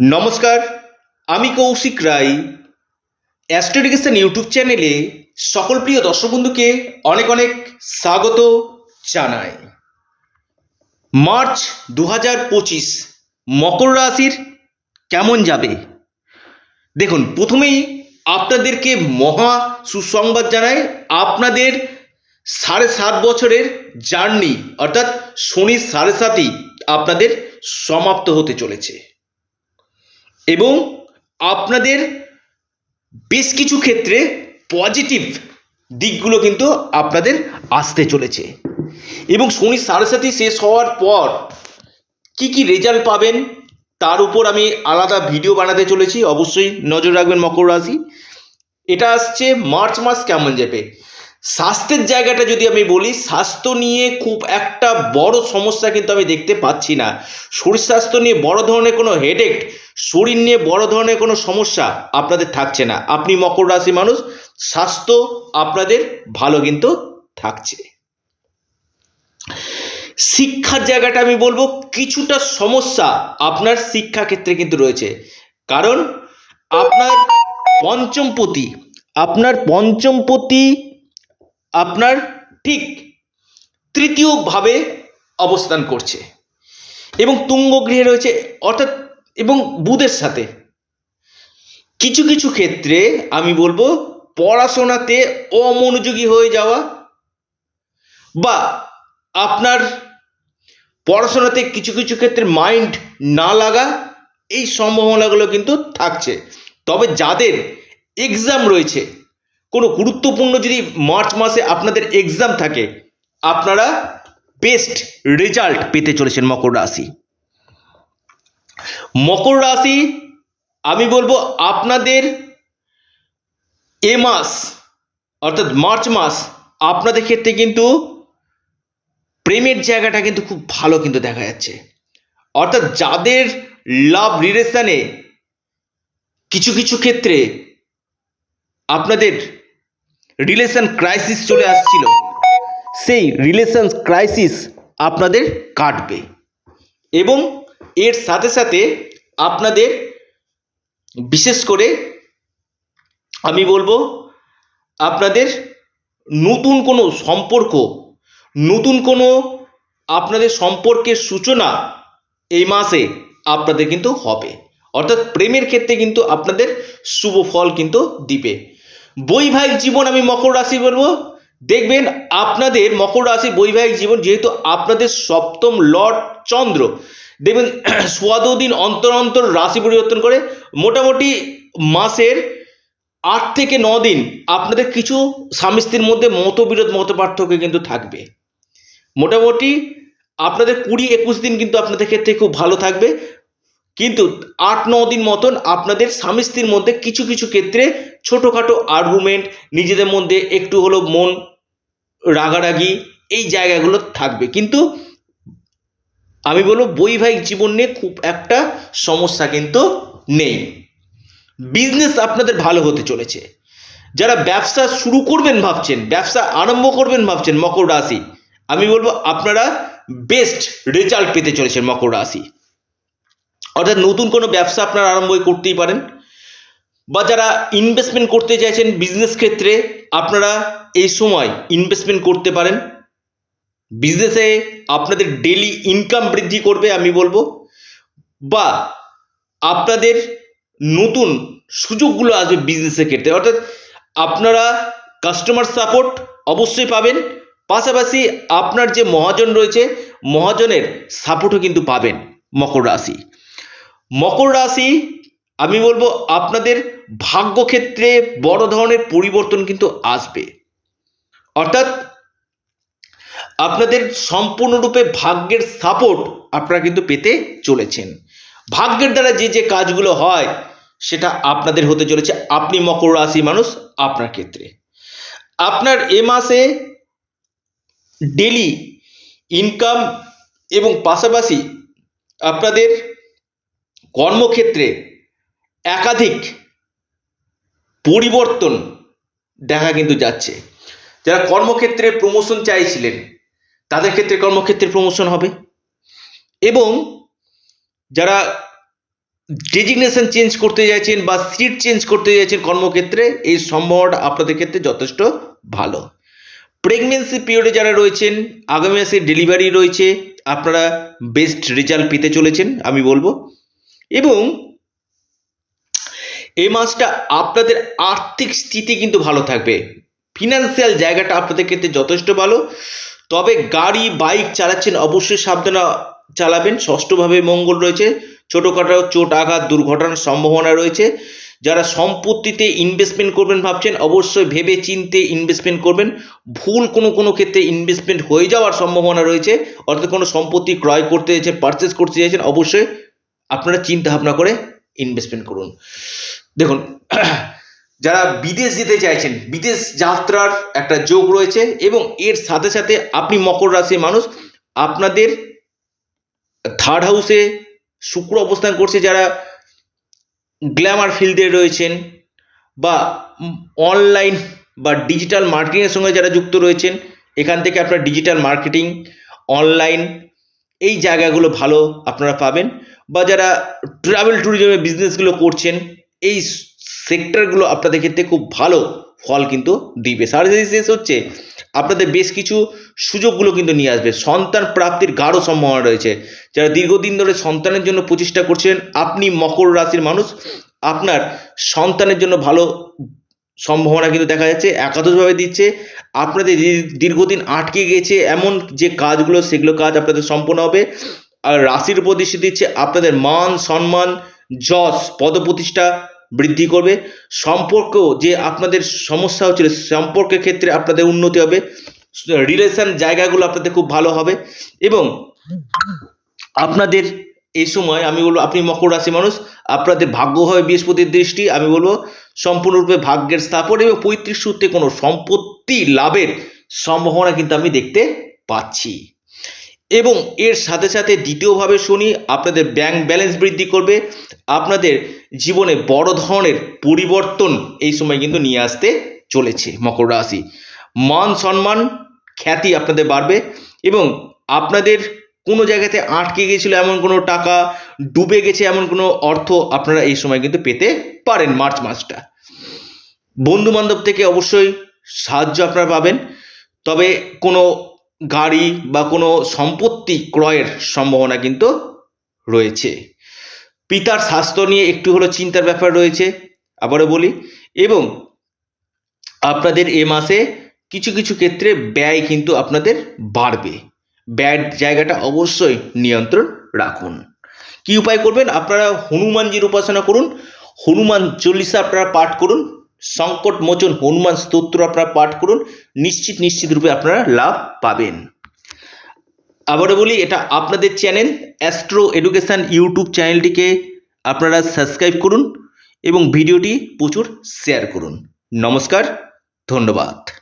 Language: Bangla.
নমস্কার, আমি কৌশিক রায়। অ্যাস্ট্রোডিকেশন ইউটিউব চ্যানেলে সকল প্রিয় দর্শক বন্ধুকে অনেক অনেক স্বাগত জানাই। মার্চ দু হাজার পঁচিশ, মকর রাশির কেমন যাবে? দেখুন, প্রথমেই আপনাদেরকে মহা সুসংবাদ জানাই, আপনাদের সাড়ে সাত বছরের জার্নি, অর্থাৎ শনির সাড়ে সাতই আপনাদের সমাপ্ত হতে চলেছে। এবং আপনাদের বেশ কিছু ক্ষেত্রে পজিটিভ দিকগুলো কিন্তু আপনাদের আসতে চলেছে। এবং শনি সাথে শেষ হওয়ার পর কি কি রেজাল্ট পাবেন, তার উপর আমি আলাদা ভিডিও বানাতে চলেছি। অবশ্যই নজর রাখবেন মকর রাশি। এটা আসছে মার্চ মাস কেমন যাবে? স্বাস্থ্যের জায়গাটা যদি আমি বলি, স্বাস্থ্য নিয়ে খুব একটা বড় সমস্যা কিন্তু আমি দেখতে পাচ্ছি না। শরীর স্বাস্থ্য নিয়ে বড় ধরনের কোনো হেডেক শরীর নিয়ে বড় ধরনের কোনো সমস্যা আপনাদের থাকছে না। আপনি মকর রাশি মানুষ, স্বাস্থ্য আপনাদের ভালো কিন্তু থাকছে। শিক্ষার জায়গাটা আমি বলব, কিছুটা সমস্যা আপনার শিক্ষা ক্ষেত্রে কিন্তু রয়েছে। কারণ আপনার পঞ্চমপতি আপনার পঞ্চমপতি আপনার ঠিক তৃতীয়ভাবে অবস্থান করছে। এবং তুঙ্গ গৃহে রয়েছে, অর্থাৎ এবং বুধের সাথে। কিছু কিছু ক্ষেত্রে আমি বলব, পড়াশোনাতে অমনোযোগী হয়ে যাওয়া বা আপনার পড়াশোনাতে কিছু কিছু ক্ষেত্রে মাইন্ড না লাগা, এই সম্ভাবনাগুলো কিন্তু থাকছে। তবে যাদের এক্সাম রয়েছে কোনো গুরুত্বপূর্ণ যদি মার্চ মাসে আপনাদের এক্সাম থাকে, আপনারা বেস্ট রেজাল্ট পেতে চলেছেন মকর রাশি। মকর রাশি, আমি বলব আপনাদের এ মাস, অর্থাৎ মার্চ মাস, আপনাদের ক্ষেত্রে কিন্তু প্রেমের জায়গাটা কিন্তু খুব ভালো কিন্তু দেখা যাচ্ছে। অর্থাৎ যাদের লাভ রিলেশনে কিছু কিছু ক্ষেত্রে আপনাদের রিলেশন ক্রাইসিস চলে আসছিল। সেই রিলেশন ক্রাইসিস আপনাদের কাটবে। এবং এর সাথে সাথে আপনাদের বিশেষ করে আমি বলব, আপনাদের নতুন কোনো সম্পর্ক, নতুন কোনো আপনাদের সম্পর্কের সূচনা এই মাসে আপনাদের কিন্তু হবে। অর্থাৎ প্রেমের ক্ষেত্রে কিন্তু আপনাদের শুভ ফল কিন্তু দিবে। বৈবাহিক জীবন আমি মকর রাশি বলব। দেখবেন আপনাদের মকর রাশি বৈবাহিক জীবন যেহেতু আপনাদের সপ্তম লর্ড চন্দ্র। দেখবেন সোয়াদো দিন অন্তর অন্তর রাশি পরিবর্তন করে মোটামুটি মাসের আট থেকে ন দিন আপনাদের কিছু স্বামী স্ত্রীর মধ্যে মতবিরোধ মত পার্থক্য কিন্তু থাকবে। মোটামুটি আপনাদের কুড়ি একুশ দিন কিন্তু আপনাদের ক্ষেত্রে খুব ভালো থাকবে। কিন্তু আট, ন দিন মতন আপনাদের স্বামী স্ত্রীর মধ্যে কিছু কিছু ক্ষেত্রে ছোটোখাটো আর্গুমেন্ট নিজেদের মধ্যে একটু হলো মন রাগারাগি এই জায়গাগুলো থাকবে। কিন্তু আমি বলব বৈবাহিক জীবন নিয়ে খুব একটা সমস্যা কিন্তু নেই। বিজনেস আপনাদের ভালো হতে চলেছে। যারা ব্যবসা শুরু করবেন ভাবছেন, ব্যবসা আরম্ভ করবেন ভাবছেন মকর রাশি, আমি বলব আপনারা বেস্ট রেজাল্ট পেতে চলেছেন মকর রাশি। অর্থাৎ নতুন কোনো ব্যবসা আপনারা আরম্ভ করতেই পারেন। বা যারা ইনভেস্টমেন্ট করতে চাইছেন বিজনেস ক্ষেত্রে, আপনারা এই সময় ইনভেস্টমেন্ট করতে পারেন। বিজনেসে আপনাদের ডেলি ইনকাম বৃদ্ধি করবে, আমি বলব। বা আপনাদের নতুন সুযোগগুলো আসবে বিজনেসের ক্ষেত্রে। অর্থাৎ আপনারা কাস্টমার সাপোর্ট অবশ্যই পাবেন। পাশাপাশি আপনার যে মহাজন রয়েছে, মহাজনের সাপোর্টও কিন্তু পাবেন মকর রাশি। মকর রাশি, আমি বলব আপনাদের ভাগ্যক্ষেত্রে বড় ধরনের পরিবর্তন কিন্তু আসবে। অর্থাৎ আপনাদের সম্পূর্ণরূপে ভাগ্যের সাপোর্ট আপনারা কিন্তু পেতে চলেছেন। ভাগ্যের দ্বারা যে যে কাজগুলো হয়, সেটা আপনাদের হতে চলেছে। আপনি মকর রাশি মানুষ আপনার ক্ষেত্রে। আপনার এ মাসে ডেলি ইনকাম এবং পাশাপাশি আপনাদের কর্মক্ষেত্রে একাধিক পরিবর্তন দেখা কিন্তু যাচ্ছে। যারা কর্মক্ষেত্রে প্রমোশন চাইছিলেন, তাদের ক্ষেত্রে কর্মক্ষেত্রে প্রমোশন হবে। এবং যারা ডেজিগনেশন চেঞ্জ করতে চাইছেন বা সিট চেঞ্জ করতে চাইছেন কর্মক্ষেত্রে, এই সম্ভাবনাটা আপনাদের ক্ষেত্রে যথেষ্ট ভালো। প্রেগনেন্সি পিরিয়ডে যারা রয়েছেন, আগামী মাসে ডেলিভারি রয়েছে, আপনারা বেস্ট রেজাল্ট পেতে চলেছেন, আমি বলব। এবং এই মাসটা আপনাদের আর্থিক স্থিতি কিন্তু ভালো থাকবে। ফিনান্সিয়াল জায়গাটা আপনাদের ক্ষেত্রে যথেষ্ট ভালো। তবে গাড়ি, বাইক চালাচ্ছেন অবশ্যই সাবধানে চালাবেন। ষষ্ঠভাবে মঙ্গল রয়েছে। ছোটোখাটো চোট আঘাত দুর্ঘটনার সম্ভাবনা রয়েছে। যারা সম্পত্তিতে ইনভেস্টমেন্ট করবেন ভাবছেন, অবশ্যই ভেবে চিনতে ইনভেস্টমেন্ট করবেন। ভুল কোনো কোনো ক্ষেত্রে ইনভেস্টমেন্ট হয়ে যাওয়ার সম্ভাবনা রয়েছে। অর্থাৎ কোনো সম্পত্তি ক্রয় করতে চাইছেন পারচেস করতে চাইছেন, অবশ্যই আপনারা চিন্তা ভাবনা করে ইনভেস্টমেন্ট করুন। দেখুন, যারা বিদেশ যেতে চাইছেন, বিদেশ যাত্রার একটা যোগ রয়েছে এবং এর সাথে সাথে আপনি মকর রাশির মানুষ, আপনাদের থার্ড হাউসে শুক্র অবস্থান করছে যারা গ্ল্যামার ফিল্ডে রয়েছেন বা অনলাইন বা ডিজিটাল মার্কেটিংয়ের সঙ্গে যারা যুক্ত রয়েছেন, এখান থেকে আপনার ডিজিটাল মার্কেটিং অনলাইন এই জায়গাগুলো ভালো আপনারা পাবেন। বা যারা ট্রাভেল ট্যুরিজমের বিজনেসগুলো করছেন, এই সেক্টরগুলো আপনাদের ক্ষেত্রে খুব ভালো ফল কিন্তু দিবে। শেষ হচ্ছে, আপনাদের বেশ কিছু সুযোগগুলো কিন্তু নিয়ে আসবে। সন্তান প্রাপ্তির গাঢ় সম্ভাবনা রয়েছে। যারা দীর্ঘদিন ধরে সন্তানের জন্য প্রচেষ্টা করছেন, আপনি মকর রাশির মানুষ, আপনার সন্তানের জন্য ভালো সম্ভাবনা কিন্তু দেখা যাচ্ছে, একাদশভাবে দিচ্ছে। আপনাদের দীর্ঘদিন আটকে গেছে, এমন যে কাজগুলো, সেগুলো কাজ আপনাদের সম্পন্ন হবে। আর রাশির উপর দৃষ্টি দিচ্ছে আপনাদের মান, সম্মান, যশ, পদপ্রতিষ্ঠা বৃদ্ধি করবে। সম্পর্ক যে আপনাদের সমস্যা হচ্ছিল, সম্পর্কের ক্ষেত্রে আপনাদের উন্নতি হবে। রিলেশন জায়গাগুলো আপনাদের খুব ভালো হবে এবং আপনাদের এই সময় আমি বলব, আপনি মকর রাশি মানুষ, আপনাদের ভাগ্য হয় বৃহস্পতির দৃষ্টি, আমি বলব সম্পূর্ণরূপে ভাগ্যের স্থাপন এবং পঁয়ত্রিশ সূত্রে কোনো সম্পত্তি লাভের সম্ভাবনা কিন্তু আমি দেখতে পাচ্ছি। এবং এর সাথে সাথে দ্বিতীয়ভাবে শুনি, আপনাদের ব্যাংক ব্যালেন্স বৃদ্ধি করবে, আপনাদের জীবনে বড় ধরনের পরিবর্তন এই সময় কিন্তু নিয়ে আসতে চলেছে মকর রাশি। মান সম্মান, খ্যাতি আপনাদের বাড়বে এবং আপনাদের কোনো জায়গাতে আটকে গেছিল এমন কোনো টাকা, ডুবে গেছে এমন কোনো অর্থ আপনারা এই সময় কিন্তু পেতে পারেন মার্চ মাসটা। বন্ধু বান্ধব থেকে অবশ্যই সাহায্য আপনারা পাবেন, তবে কোনো গাড়ি বা কোনো সম্পত্তি ক্রয়ের সম্ভাবনা কিন্তু রয়েছে। পিতার স্বাস্থ্য নিয়ে একটু হলো চিন্তার ব্যাপার রয়েছে, আবারও বলি। এবং আপনাদের এ মাসে কিছু কিছু ক্ষেত্রে ব্যয় কিন্তু আপনাদের বাড়বে। ব্যয়ের জায়গাটা অবশ্যই নিয়ন্ত্রণ রাখুন। কি উপায় করবেন? আপনারা হনুমানজির উপাসনা করুন, হনুমান চল্লিশা আপনারা পাঠ করুন সংকট মোচন, হনুমান স্তোত্র আপনারা পাঠ করুন। নিশ্চিত নিশ্চিত রূপে আপনারা লাভ পাবেন। আবারও বলি, এটা আপনাদের চ্যানেল, অ্যাস্ট্রো এডুকেশান ইউটিউব চ্যানেলটিকে আপনারা সাবস্ক্রাইব করুন এবং ভিডিওটি প্রচুর শেয়ার করুন। নমস্কার, ধন্যবাদ।